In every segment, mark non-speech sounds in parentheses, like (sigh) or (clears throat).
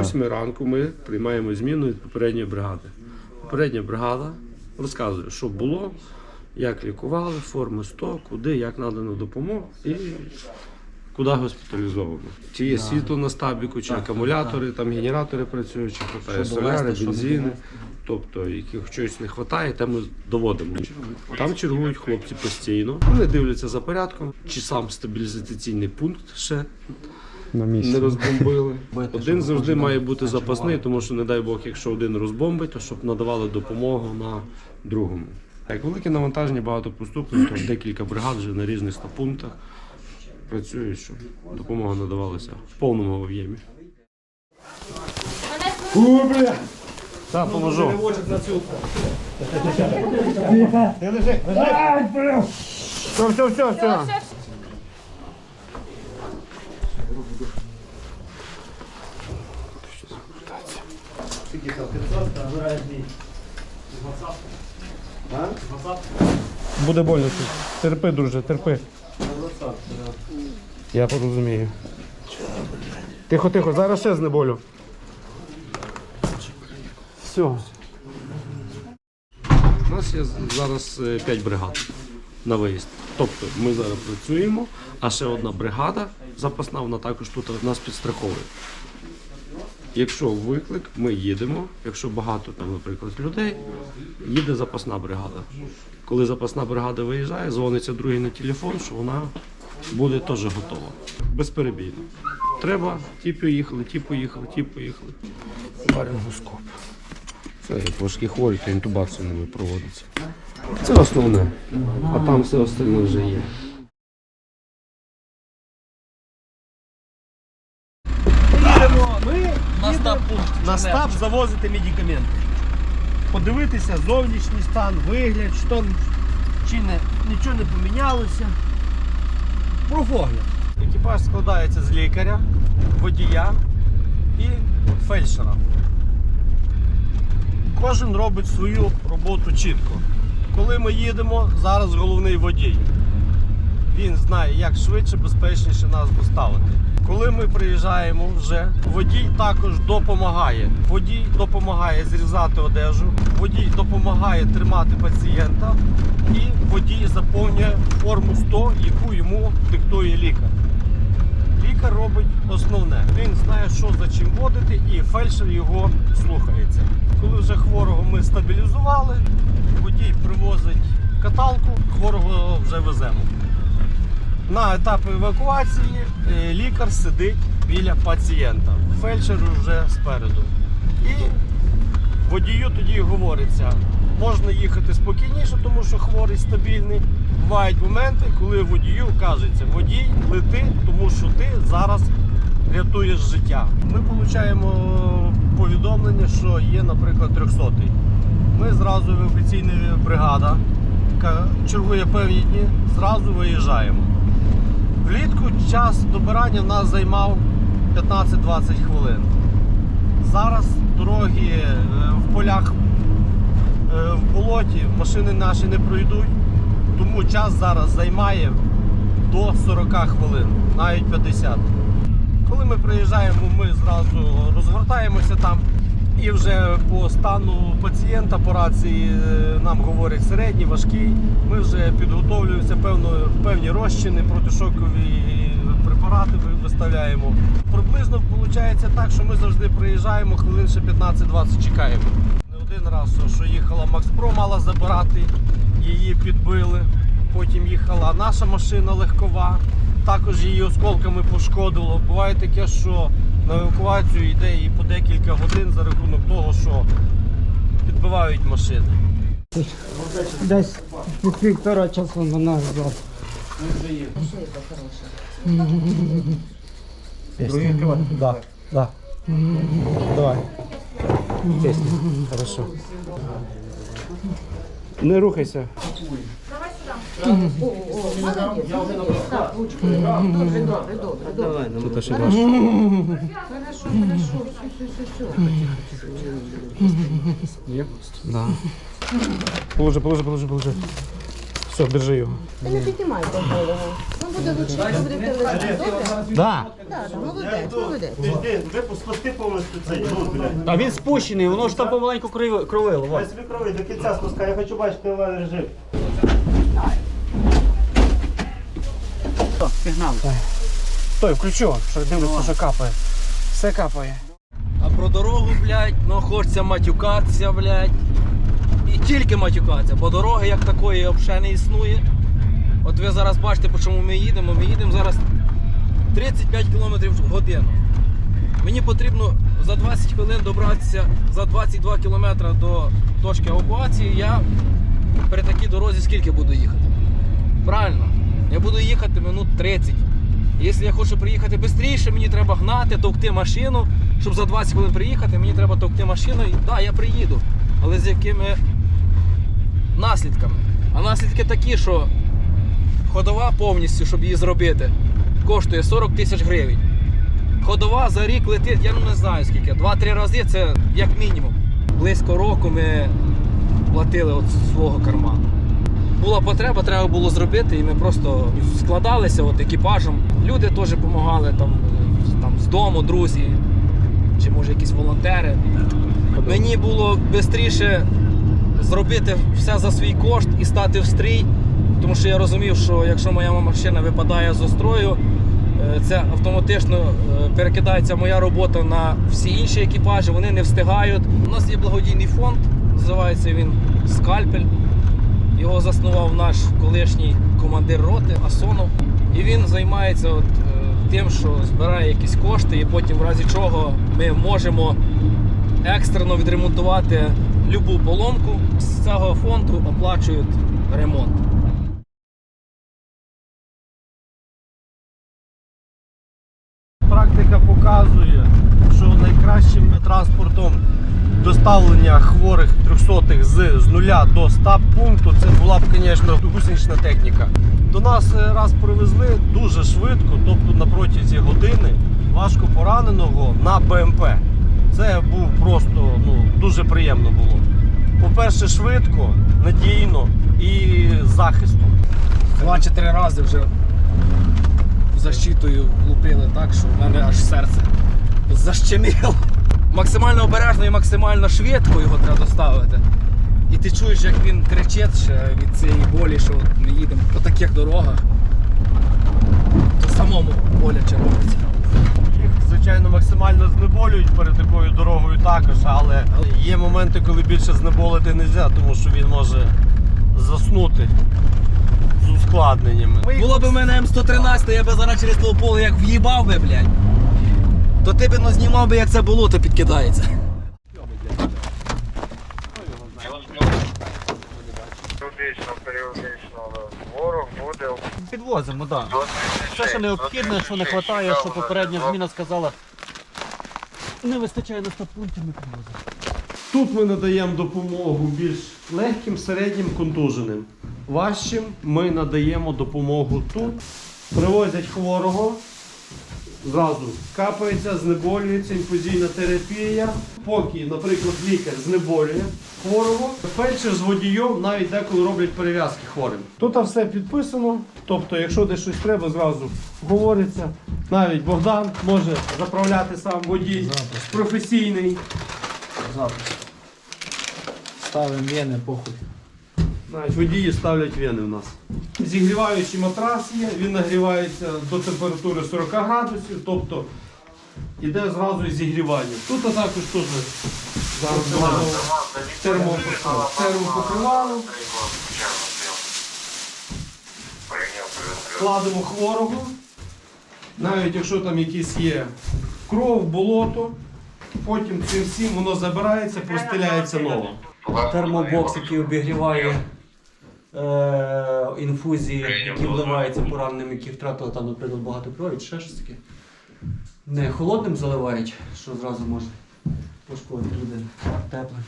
8 ранку ми приймаємо зміну від попередньої бригади. Попередня бригада розказує, що було, як лікували, форми 100, куди, як надано допомогу і куди госпіталізовано. Чи є світло на стабіку, чи акумулятори, там генератори працюють, чи хватає соляри, бензини. Тобто, яких чогось не вистачає, те ми доводимо. Там чергують хлопці постійно. Вони дивляться за порядком, чи сам стабілізаційний пункт ще На не розбомбили. (laughs) Один завжди має бути запасний, тому що, не дай Бог, якщо один розбомбить, то щоб надавали допомогу на другому. Як велике навантаження, багато поступлень, то (clears throat) декілька бригад вже на різних стапунктах працюють, щоб допомога надавалася в повному об'ємі. Так, поможу. Все, все, все, все. Буде больно тут. Терпи, друже, терпи. Я порозумію. Тихо, тихо, зараз ще знеболю. Все. У нас є зараз 5 бригад на виїзд. Тобто ми зараз працюємо, а ще одна бригада запасна, вона також тут нас підстраховує. Якщо виклик, ми їдемо. Якщо багато там, наприклад, людей, їде запасна бригада. Коли запасна бригада виїжджає, дзвониться другий на телефон, що вона буде теж готова. Безперебійно. Треба, ті поїхали, ті поїхали, ті поїхали. Ларингоскоп. Це важкі хворі, то інтубація ними проводиться. Це основне. А там все остальне вже є. На стаб завозити медикаменти. Подивитися зовнішній стан, вигляд, що чи не, нічого не помінялося. Профогляд. Екіпаж складається з лікаря, водія і фельдшера. Кожен робить свою роботу чітко. Коли ми їдемо, зараз головний водій. Він знає, як швидше, безпечніше нас доставити. Коли ми приїжджаємо вже, водій також допомагає. Водій допомагає зрізати одежу, водій допомагає тримати пацієнта і водій заповнює форму 100, яку йому диктує лікар. Лікар робить основне. Він знає, що за чим водити, і фельдшер його слухається. Коли вже хворого ми стабілізували, водій привозить каталку, хворого вже веземо. На етапі евакуації е, лікар сидить біля пацієнта, фельдшер вже спереду. І водію тоді говориться, можна їхати спокійніше, тому що хворий стабільний. Бувають моменти, коли водію кажеться, водій лети, тому що ти зараз рятуєш життя. Ми отримуємо повідомлення, що є, наприклад, 300-й. Ми зразу евакуаційна бригада, яка чергує певні дні, зразу виїжджаємо. Влітку час добирання в нас займав 15-20 хвилин. Зараз дороги е, в полях е, в болоті машини наші не пройдуть, тому час зараз займає до 40 хвилин, навіть 50. Коли ми приїжджаємо, ми зразу розгортаємося там і вже по стану пацієнта по рації е, нам говорять середній, важкий. Ми вже підготовлюємося певно, певні розчини, протишокові препарати виставляємо. Приблизно виходить так, що ми завжди приїжджаємо, хвилин ще 15-20 чекаємо. Не один раз, що їхала Макспро, мала забирати, її підбили. Потім їхала наша машина легкова, також її осколками пошкодило. Буває таке, що на евакуацію йде і по декілька годин за рахунок того, що підбивають машини. Десь півтора часу на. Другий? Да, да. Давай. Хорошо. Не рухайся. Тут ще важко. Да. Положи, положи, положи, положи. Все, держи його. Ти не піднімайте голову. Ну буде лучше, якщо будете лежати. Добре? Да. Так, так, молодець, молодець. Випуск спусти повністю цей тут, блядь. А він спущений, воно ж там помаленьку крови- кровило. Дай собі крови до кінця спускай, я хочу бачити онлайн режим. Стой, включу, що дивлюся, що капає. Все капає. А про дорогу, блядь, ну хочеться матюкатися, блядь. І тільки матюкатися, бо дороги як такої взагалі не існує. От ви зараз бачите, по чому ми їдемо. Ми їдемо зараз 35 км в годину. Мені потрібно за 20 хвилин добратися за 22 км до точки евакуації. Я при такій дорозі скільки буду їхати? Правильно, я буду їхати минут 30. Якщо я хочу приїхати швидше, мені треба гнати, товкти машину. Щоб за 20 хвилин приїхати, мені треба товкти машину. Так, я приїду. Але з якими наслідками? А наслідки такі, що ходова повністю, щоб її зробити, коштує 40 тисяч гривень. Ходова за рік летить, я не знаю скільки, 2-3 рази це як мінімум. Близько року ми платили от свого карману була потреба, треба було зробити, і ми просто складалися от екіпажем. Люди теж допомагали там, там з дому, друзі, чи може якісь волонтери. Мені було швидше зробити все за свій кошт і стати в стрій, тому що я розумів, що якщо моя машина випадає з острою, е, це автоматично е, перекидається моя робота на всі інші екіпажі, вони не встигають. У нас є благодійний фонд, називається він Скальпель. Його заснував наш колишній командир роти Асонов. І він займається от, е, тим, що збирає якісь кошти, і потім, в разі чого, ми можемо екстрено відремонтувати любу поломку. З цього фонду оплачують ремонт. Практика показує, що найкращим транспортом доставлення хворих трьохсотих з, з нуля до 100 пункту це була б, звісно, гусенична техніка. До нас е, раз привезли дуже швидко, тобто на протязі години важко пораненого на БМП. Це був просто ну, дуже приємно було. По-перше, швидко, надійно і з захистом. Два чи три рази вже защитою влупили так, що в мене аж серце защеміло. Максимально обережно і максимально швидко його треба доставити. І ти чуєш, як він кричить ще від цієї болі, що ми їдемо по таких дорогах. То самому боляче робиться. Їх, звичайно, максимально знеболюють перед такою дорогою також, але є моменти, коли більше знеболити не можна, тому що він може заснути з ускладненнями. Було б у мене М113, я би зараз через того поле як в'їбав би, блядь. То ти б ну, знімав би, як це було, то підкидається. Періодично, періодично ворог буде Підвозимо, так. Да. Все, що необхідне, що не вистачає, що попередня зміна сказала. Не вистачає на 100 пунктів, ми підвозимо. Тут ми надаємо допомогу більш легким, середнім, контуженим. Важчим ми надаємо допомогу тут. Привозять хворого, зразу капається, знеболюється, інфузійна терапія. Поки, наприклад, лікар знеболює хворого, фельдшер з водієм навіть деколи роблять перев'язки хворим. Тут все підписано. Тобто, якщо десь щось треба, зразу говориться. Навіть Богдан може заправляти сам водій професійний. Ставимо вени, похуй. Навіть водії ставлять вени в нас. Зігріваючий матрас є, він нагрівається до температури 40 градусів, тобто йде зразу і зігрівання. Тут також теж зараз термопокривало. термопокривало. Кладемо хворого. Навіть якщо там якісь є кров, болото, потім цим всім воно забирається, простеляється ново. термобокс, який обігріває е, інфузії, які вливаються пораненим, які втратили там, наприклад, багато крові, ще щось таке. Не холодним заливають, що зразу може пошкодити людину. Теплим.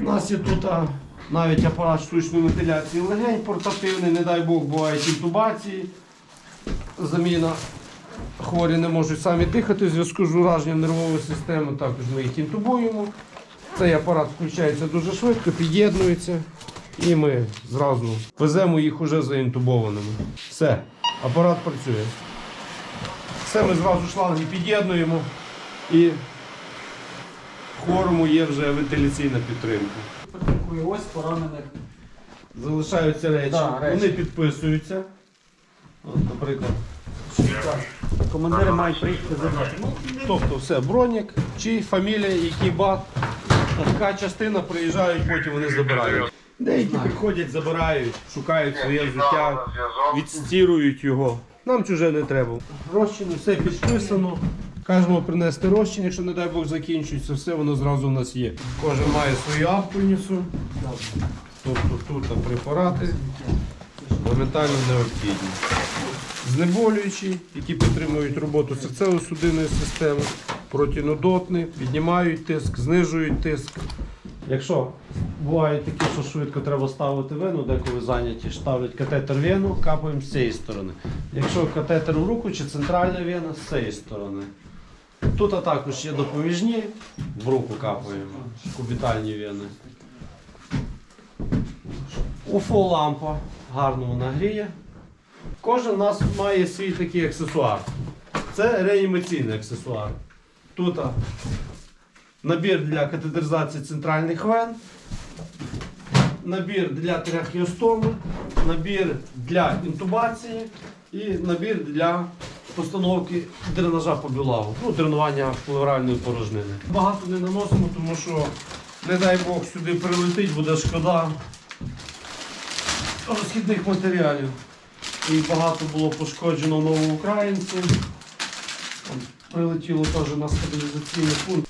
У нас є тут а, навіть апарат штучної вентиляції легень портативний, не дай Бог, бувають інтубації. Заміна. Хворі не можуть самі дихати в зв'язку з ураженням нервової системи, також ми їх інтубуємо. Цей апарат включається дуже швидко, під'єднується І ми зразу веземо їх уже заінтубованими. Все, апарат працює. Все ми зразу шланги під'єднуємо і хворому є вже вентиляційна підтримка. Практикую ось поранених. Залишаються речі. Да, речі. Вони підписуються. От, наприклад. Командири мають приїхати забрати. Ну, Тобто все, бронік, чи фамілія, який бат. Така частина приїжджають, потім вони забирають. Деякі приходять, забирають, шукають своє взуття, відстірують його. Нам чуже не треба. Розчини, все підписано. Кажемо принести розчин, якщо, не дай Бог, закінчується, все воно зразу у нас є. Кожен має свою апельницю. Тобто тут препарати моментально необхідні. Знеболюючі, які підтримують роботу серцево-судинної системи, протинудотні, піднімають тиск, знижують тиск. Якщо бувають такі, що швидко треба ставити вену, деколи зайняті, ставлять катетер вену, капаємо з цієї сторони. Якщо катетер в руку чи центральна вена з цієї сторони. Тут також є допоміжні, в руку капаємо, кубітальні вени. Уфо лампа гарно вона гріє. Кожен у нас має свій такий аксесуар. Це реанімаційний аксесуар. Тут набір для катетеризації центральних вен, набір для трахеостоми, набір для інтубації і набір для постановки дренажа по білаву, ну, дренування плевральної порожнини. Багато не наносимо, тому що, не дай Бог, сюди прилетить, буде шкода розхідних матеріалів. І багато було пошкоджено новоукраїнців. Прилетіло теж на стабілізаційний пункт.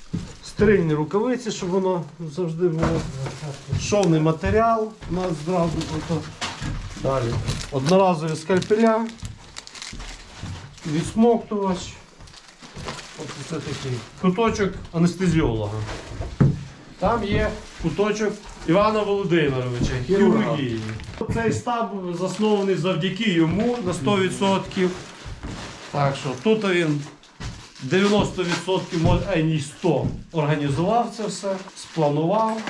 Стерильні рукавиці, щоб воно завжди було. Шовний матеріал у нас зразу. Ото. Далі. Одноразові скальпеля, відсмоктувач. От це такий куточок анестезіолога. Там є куточок Івана Володимировича, хірургії. Цей штаб заснований завдяки йому на 100%. Так що тут він 90%, може, а ні 100 організував це все, спланував.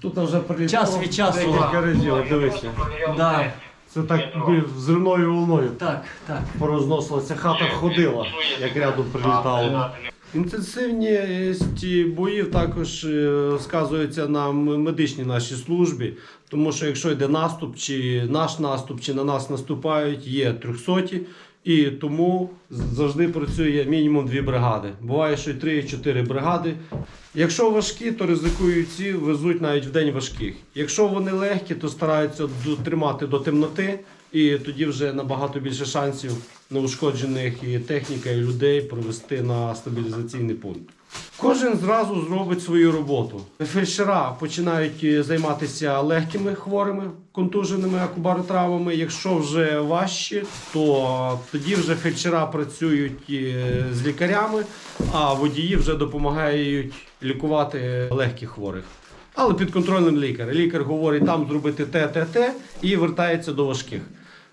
Тут вже прилітало Час від часу. декілька разів, от дивися. Да. Це так би зривною волною Так, так. порозносилася, хата ходила, як рядом прилітало. Інтенсивність боїв також е, сказується на м- медичній нашій службі, тому що якщо йде наступ, чи наш наступ, чи на нас наступають, є трьохсоті, і тому завжди працює мінімум дві бригади. Буває, що й три, і чотири бригади. Якщо важкі, то ризикують ці, везуть навіть в день важких. Якщо вони легкі, то стараються дотримати до темноти, і тоді вже набагато більше шансів неушкоджених і техніка, і людей провести на стабілізаційний пункт. Кожен зразу зробить свою роботу. Фельдшера починають е, займатися легкими хворими, контуженими акубаротравмами. Якщо вже важчі, то тоді вже фельдшера працюють е, з лікарями, а водії вже допомагають лікувати легких хворих. Але під контролем лікаря. Лікар говорить там зробити те, те, те і вертається до важких.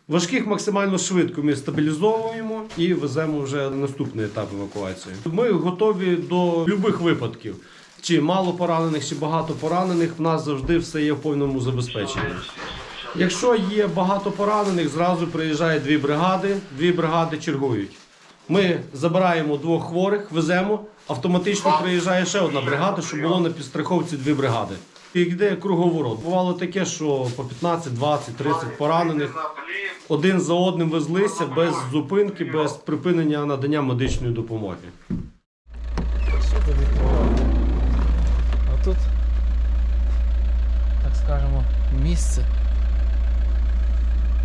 Важких максимально швидко ми стабілізовуємо і веземо вже наступний етап евакуації. Ми готові до будь-яких випадків. Чи мало поранених, чи багато поранених, в нас завжди все є в повному забезпеченні. Якщо є багато поранених, зразу приїжджає дві бригади, дві бригади чергують. Ми забираємо двох хворих, веземо, автоматично приїжджає ще одна бригада, щоб було на підстраховці дві бригади. Йде круговорот. Бувало таке, що по 15, 20, 30 поранених один за одним везлися без зупинки, без припинення надання медичної допомоги. Що тут відбувається? А так скажемо, місце,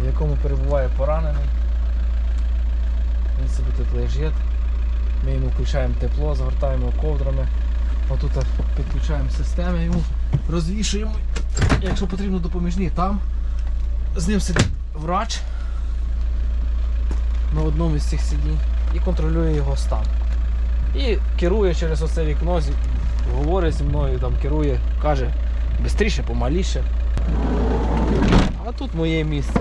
в якому перебуває поранений. Він собі тут лежить. Ми йому включаємо тепло, згортаємо ковдрами. Отут підключаємо системи йому, розвішуємо, якщо потрібно допоміжні, там. З ним сидить врач на одному із цих сидінь і контролює його стан. І керує через оце вікно, говорить зі мною, там керує, каже, швидше, помаліше. А тут моє місце.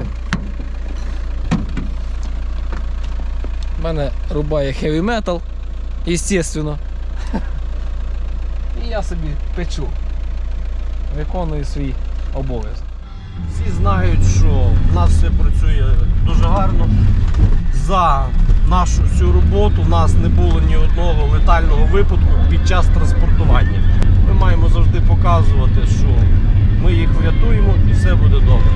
У мене рубає хеві метал, естественно. Я собі печу. Виконую свій обов'язок. Всі знають, що в нас все працює дуже гарно. За нашу всю роботу в нас не було ні одного летального випадку під час транспортування. Ми маємо завжди показувати, що ми їх врятуємо і все буде добре.